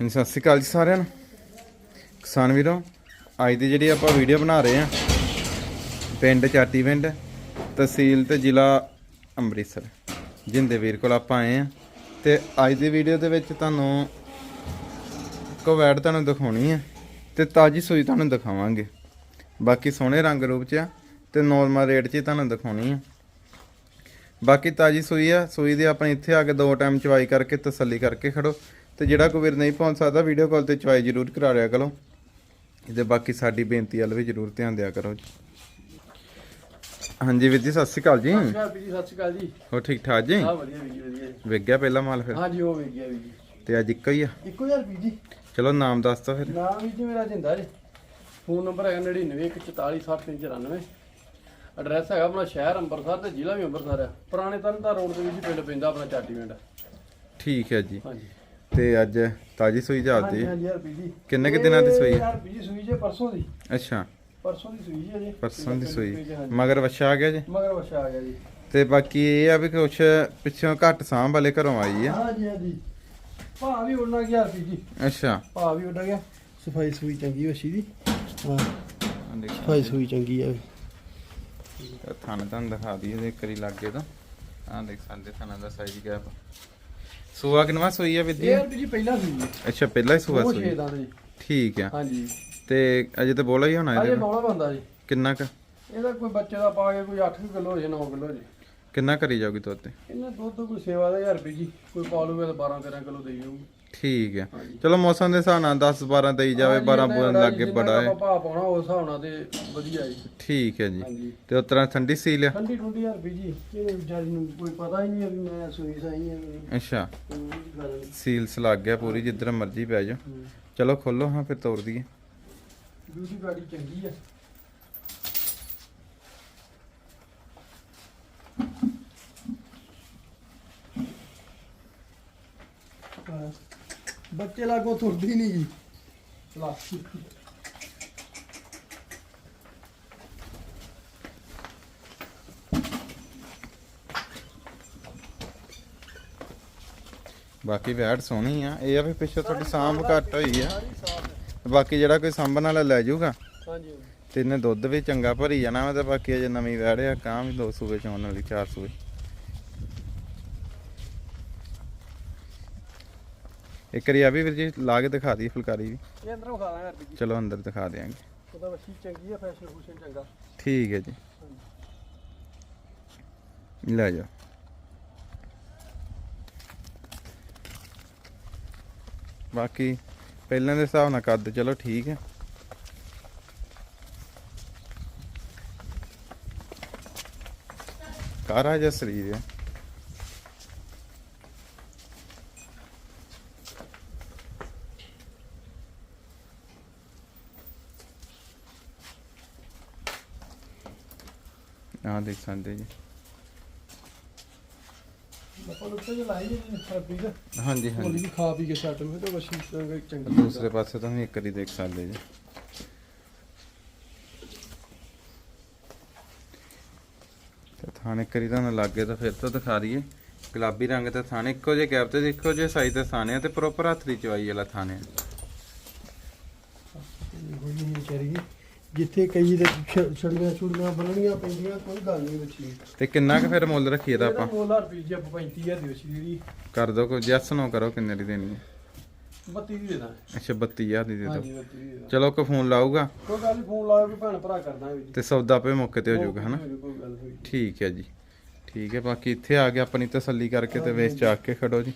ਹਾਂਜੀ, ਸਤਿ ਸ਼੍ਰੀ ਅਕਾਲ ਜੀ ਸਾਰਿਆਂ ਨੂੰ। ਕਿਸਾਨ ਵੀਰੋ, ਅੱਜ ਦੀ ਜਿਹੜੀ ਆਪਾਂ ਵੀਡੀਓ ਬਣਾ ਰਹੇ ਆ ਪਿੰਡ ਚਾਟੀ ਪਿੰਡ, ਤਹਿਸੀਲ ਤੇ ਜ਼ਿਲ੍ਹਾ ਅੰਮ੍ਰਿਤਸਰ, ਜਿੰਦੇ ਵੀਰ ਕੋਲ ਆਪਾਂ ਆਏ ਆ ਤੇ ਅੱਜ ਦੀ ਵੀਡੀਓ ਦੇ ਵਿੱਚ ਤੁਹਾਨੂੰ ਕੋਵੈਡ ਤੁਹਾਨੂੰ ਦਿਖਾਉਣੀ ਹੈ ਤੇ ਤਾਜੀ ਸੂਈ ਤੁਹਾਨੂੰ ਦਿਖਾਵਾਂਗੇ। ਬਾਕੀ ਸੋਹਣੇ ਰੰਗ ਰੂਪ ਚ ਆ ਤੇ ਨੋਰਮਲ ਰੇਟ 'ਚ ਹੀ ਤੁਹਾਨੂੰ ਦਿਖਾਉਣੀ ਆ ਬਾਕੀ ਤਾਜੀ ਸੂਈ ਆ, ਸੂਈ ਦੇ ਆਪਣੇ ਇੱਥੇ ਆ ਕੇ ਦੋ ਟਾਈਮ ਚਵਾਈ ਕਰਕੇ ਤਸੱਲੀ ਕਰਕੇ ਖੜੋ। ਤੇ ਜਿਹੜਾ ਕੋਈ ਵੀਰ ਨਹੀਂ ਪਹੁੰਚ ਸਕਦਾ ਵੀਡੀਓ ਕਾਲ ਤੇ ਚਵਾਈ ਜ਼ਰੂਰ ਕਰਾ ਲਿਆ ਕਰੋ। ਇਹਦੇ ਬਾਕੀ ਸਾਡੀ ਬੇਨਤੀ ਵੱਲ ਵੀ ਜ਼ਰੂਰ ਧਿਆਨ ਦਿਆ ਕਰੋ ਹਾਂਜੀ ਵੀਰ ਜੀ ਸਤਿ ਸ਼੍ਰੀ ਅਕਾਲ ਜੀ। ਸਤਿ ਸ਼੍ਰੀ ਅਕਾਲ ਜੀ ਹੋ ਠੀਕ ਠਾਕ ਜੀ? ਹਾਂ ਵਧੀਆ ਵੀਰ ਜੀ ਵਧੀਆ। ਵਿਕ ਗਿਆ ਪਹਿਲਾ ਮਾਲ ਫਿਰ? ਹਾਂਜੀ ਉਹ ਵੇਖ ਗਿਆ ਵੀਰ ਜੀ। ਤੇ ਅੱਜ ਇੱਕੋ ਹੀ ਆ? ਇੱਕੋ ਯਾਰ ਵੀਰ ਜੀ। ਚਲੋ ਨਾਮ ਦੱਸ ਤਾ ਫਿਰ। ਨਾਮ ਵੀਰ ਜੀ ਮੇਰਾ ਜਿੰਦਾ ਜੀ। ਫੋਨ ਨੰਬਰ ਹੈਗਾ 9914460394 ਐਡਰੈਸ ਹੈਗਾ ਆਪਣਾ ਸ਼ਹਿਰ ਅੰਮ੍ਰਿਤਸਰ ਤੇ ਜ਼ਿਲ੍ਹਾ ਵੀ ਅੰਮ੍ਰਿਤਸਰ ਆ। ਪੁਰਾਣੇ ਤਰਨਤਾਰਨ ਰੋਡ ਦੇ ਵਿੱਚ ਪਿੰਡ ਪੈਂਦਾ ਆਪਣਾ ਚਾਟੀ ਪਿੰਡ। ਠੀਕ ਹੈ ਜੀ। ਹਾਂਜੀ। ਤੇ ਅੱਜ ਤਾਜੀ ਸੂਈ ਚੱਲਦੀ ਹਾਂਜੀ ਹੈ ਹਾਂਜੀ ਯਾਰ ਵੀਰ ਜੀ। ਕਿੰਨੇ ਕੁ ਦਿਨਾਂ ਦੀ ਸੂਈ? ਹੈ? ਯਾਰ ਵੀਰ ਜੀ ਸੂਈ ਜੇ ਪਰਸੋਂ ਦੀ। ਅੱਛਾ। ਪਰਸੋਂ ਦੀ ਸੂਈ ਜੀ ਅਜੇ ਪਰਸੋਂ ਦੀ ਸੂਈ। ਮਗਰ ਵੱਛਾ ਆ ਗਿਆ ਜੀ? ਮਗਰ ਵਛਾ ਆ ਗਿਆ ਜੀ। ਤੇ ਬਾਕੀ ਇਹ ਆ ਵੀ ਕੁਛ ਪਿੱਛੋਂ ਘੱਟ ਸਾਂਭ ਵਾਲੇ ਘਰੋਂ ਆਈ ਆ। ਹਾਂਜੀ ਹਾਂਜੀ। ਭਾ ਵੀ ਉੜਨਾ ਗਿਆ ਵੀਰ ਜੀ। ਅੱਛਾ। ਭਾ ਵੀ ਉੱਡ ਗਿਆ। ਸਫ਼ਾਈ ਸੂਈ ਚੰਗੀ ਵਛੀ ਦੀ। ਹਾਂ। ਸਫ਼ਾਈ ਸੂਈ ਚੰਗੀ ਆ। ਥਣ ਤੁਹਾਨੂੰ ਦਿਖਾ ਦਈਏ ਇਹਦੇ ਕਰੀ ਲੱਗੇ ਤਾਂ। ਆਹ ਦੇਖ ਸਕਦੇ ਥਣਾਂ ਦਾ ਸਾਈਜ਼ ਗੈਪ ਸੂਆ ਕਿਨਵਾ ਸੂਈ ਆ ਵਿਧੀ ਇਹ ਵੀਰ ਜੀ ਪਹਿਲਾਂ ਸੂਈ ਹੈ ਅੱਛਾ ਪਹਿਲਾ ਹੀ ਸੂਆ ਉਹ ਸੂਈ। ਛੇ ਦਾ। ਜੀ ਠੀਕ ਆ। ਹਾਂਜੀ। ਤੇ ਅਜੇ ਤਾਂ ਬੋਲਾ ਹੀ ਹੋਣਾ ਅਜੇ ਇਹਦੇ ਬੌਲਾ ਬੰਦਾ ਜੀ। ਕਿੰਨਾ ਕ? ਇਹਦਾ ਕੋਈ ਬੱਚੇ ਦਾ ਪਾ ਕੇ ਕੋਈ 8 ਕਿਲੋ ਹੋ ਜੇ 9 ਕਿਲੋ ਜੀ। ਕਿੰਨਾ ਕਰੀ ਜਾਊਗੀ ਦੁੱਧ ਤੇ? ਇਹਨਾਂ ਦੁੱਧ ਕੋਈ ਸੇਵਾ ਦਾ 1000 ਰੁਪਏ ਜੀ। ਕੋਈ ਪਾ ਲੂਗਾ ਤਾਂ 12 13 ਕਿਲੋ ਦੇਈ ਜਾਊਗੀ। ਠੀਕ ਆ। ਹਾਂਜੀ। ਚਲੋ ਮੌਸਮ ਦੇ ਹਿਸਾਬ ਨਾਲ 10 12 ਦੇਈ ਜਾਵੇ 12 ਬੋਲਣ ਲੱਗੇ ਬੜਾ ਹੈ। ਭਾ ਪਾਉਣਾ ਉਸ ਹਿਸਾਬ ਨਾਲ ਤੇ ਵਧੀਆ ਜੀ। ਠੀਕ ਹੈ ਜੀ। ਤੇ ਉਸ ਤਰ੍ਹਾਂ ਠੰਡੀ ਸੀਲ ਆ ਠੰਡੀ ਠੰਡੀ ਹਜ਼ਾਰ ਰੁਪਏ ਜੀ। ਇਹਨੇ ਵਿਚਾਰੀ ਨੂੰ ਕੋਈ ਪਤਾ ਹੀ ਨਹੀਂ ਹੈ ਵੀ ਮੈਂ ਸੂਈ ਸਾਈ ਹੈ ਅੱਛਾ। ਸੀਲਸ ਲੱਗ ਗਿਆ ਪੂਰੀ ਜਿੱਧਰ ਮਰਜ਼ੀ ਪੈ ਜਾ ਚਲੋ ਖੋਲੋ ਹਾਂ ਫਿਰ ਤੋੜ ਦਈਏ। ਬਿਊਟੀ ਗਾੜੀ ਚੰਗੀ ਆ ਹਾਂ। ਬੱਚੇ ਲਾਗੋ ਤੁਰਦੀ ਨਹੀਂ ਜੀ ਲਾ ਬਾਕੀ ਵੈਟ ਸੋਹਣੀ ਆ। ਇਹ ਆ ਵੀ ਪਿੱਛੇ ਤੁਹਾਡੀ ਸਾਂਭ ਘੱਟ ਹੋਈ ਆ। ਬਾਕੀ ਜਿਹੜਾ ਕੋਈ ਸਾਂਭਣ ਵਾਲਾ ਲੈ ਜਾਊਗਾ ਹਾਂਜੀ। ਤੇ ਇਹਨੇ ਦੁੱਧ ਵੀ ਚੰਗਾ ਭਰੀ ਜਾਣਾ ਵਾ ਤੇ ਬਾਕੀ ਅਜੇ ਨਵੀਂ ਵੈੜ ਆ ਕਾਂ ਵੀ ਦੋ ਸੂਏ ਚੋਣ ਵਾਲੀ ਚਾਰ ਸੂਏ। ਇੱਕ ਵਾਰੀ ਆ ਵੀ ਵੀਰ ਜੀ ਲਾ ਕੇ ਦਿਖਾ ਦਈਏ ਫੁਲਕਾਰੀ ਵੀ। ਇਹ ਅੰਦਰੋਂ ਖਾ ਦਾਂਗੇ ਰੁਪਏ ਜੀ। ਚਲੋ ਅੰਦਰ ਦਿਖਾ ਦਿਆਂਗੇ। ਉਹਦਾ ਵਸੀ ਚੰਗੀ ਆ ਫੈਸ਼ਨ ਫੂਸ਼ਨ ਚੰਗਾ। ਠੀਕ ਹੈ ਜੀ। ਲੈ ਜਾ ਬਾਕੀ ਪਹਿਲਾਂ ਦੇ ਹਿਸਾਬ ਨਾਲ ਕੱਦ ਚਲੋ ਠੀਕ ਹੈ। ਕਾਰਾ ਜਿਹਾ ਸਰੀਰ ਹੈ। ਆਹ ਦੇਖ ਸਕਦੇ ਜੀ। ਆਪਾਂ ਉੱਤੇ ਜੇ ਲਾਈ ਜੀ ਰੁਪਏ ਦਾ ਹਾਂਜੀ ਹਾਂਜੀ। ਵੀ ਖਾ ਪੀ ਕੇ ਛੱਟ ਨੂੰ ਤੇ ਵਸੀ ਚੰਗਾ। ਦੂਸਰੇ ਪਾਸੇ ਤੋਂ ਵੀ ਇੱਕ ਵਾਰੀ ਦੇਖ ਸਕਦੇ ਜੀ। ਤੇ ਥਾਣੇ ਕਰੀ ਤਾਂ ਲੱਗੇ ਤਾਂ ਫਿਰ ਤੋਂ ਦਿਖਾ ਦਈਏ। ਗੁਲਾਬੀ ਰੰਗ ਤੇ ਥਾਣੇ ਇੱਕੋ ਜਿਹੇ ਕੈਪ ਤੇ ਇੱਕੋ ਜਿਹੇ ਸਾਈਜ਼ ਤੇ ਥਾਣੇ ਤੇ ਪ੍ਰੋਪਰ ਹੱਥ ਦੀ ਚਵਾਈ ਵਾਲਾ ਥਾਣੇ ਆ। ਕੋਈ ਨਹੀਂ ਵਿਚਾਰੀ ਜਿੱਥੇ ਕਈ ਦੇ ਛੜੀਆਂ ਛੁੜੀਆਂ ਬਣਨੀਆਂ ਪੈਂਦੀਆਂ ਕੋਈ ਗੱਲ ਨਹੀਂ ਬੱਚੀ ਤੇ ਕਿੰਨਾ ਕੁ ਫਿਰ ਮੁੱਲ ਰੱਖੀਏ ਦਾ ਇਹਦਾ ਆਪਾਂ? ਮੁੱਲ ਰੁਪਏ ਜੀ ਆਪਾਂ 35000 ਦੀ ਬੱਚੀ ਜਿਹੜੀ ਕਰ ਦੋ ਕੋਈ ਜੈਸ ਨੋ ਕਰੋ ਕਿੰਨੇ ਦੀ ਦੇਣੀ ਹੈ? 32 ਦੀ ਦੇ ਦਾਂ ਅੱਛਾ 32000 ਦੀ ਦੇ ਦਿਓ। ਹਾਂਜੀ 32 ਦੀ ਦੇ ਦਾਂ ਚਲੋ ਕੋ ਫੋਨ ਲਾਊਗਾ? ਕੋਈ ਗੱਲ ਨਹੀਂ ਫੋਨ ਲਾਇਆ ਕੋਈ ਭੈਣ ਭਰਾ ਕਰਦਾ ਵੀ ਤੇ ਸੌਦਾ ਪੇ ਮੌਕੇ ਤੇ ਹੋ ਜਾਊਗਾ ਹਨਾ? ਕੋਈ ਗੱਲ ਹੋਈ ਠੀਕ ਹੈ ਜੀ। ਠੀਕ ਹੈ ਬਾਕੀ ਇੱਥੇ ਆ ਕੇ ਆਪਣੀ ਤਸੱਲੀ ਕਰਕੇ ਤੇ ਵੇਚ ਚਾਕ ਕੇ ਖੜੋ ਜੀ।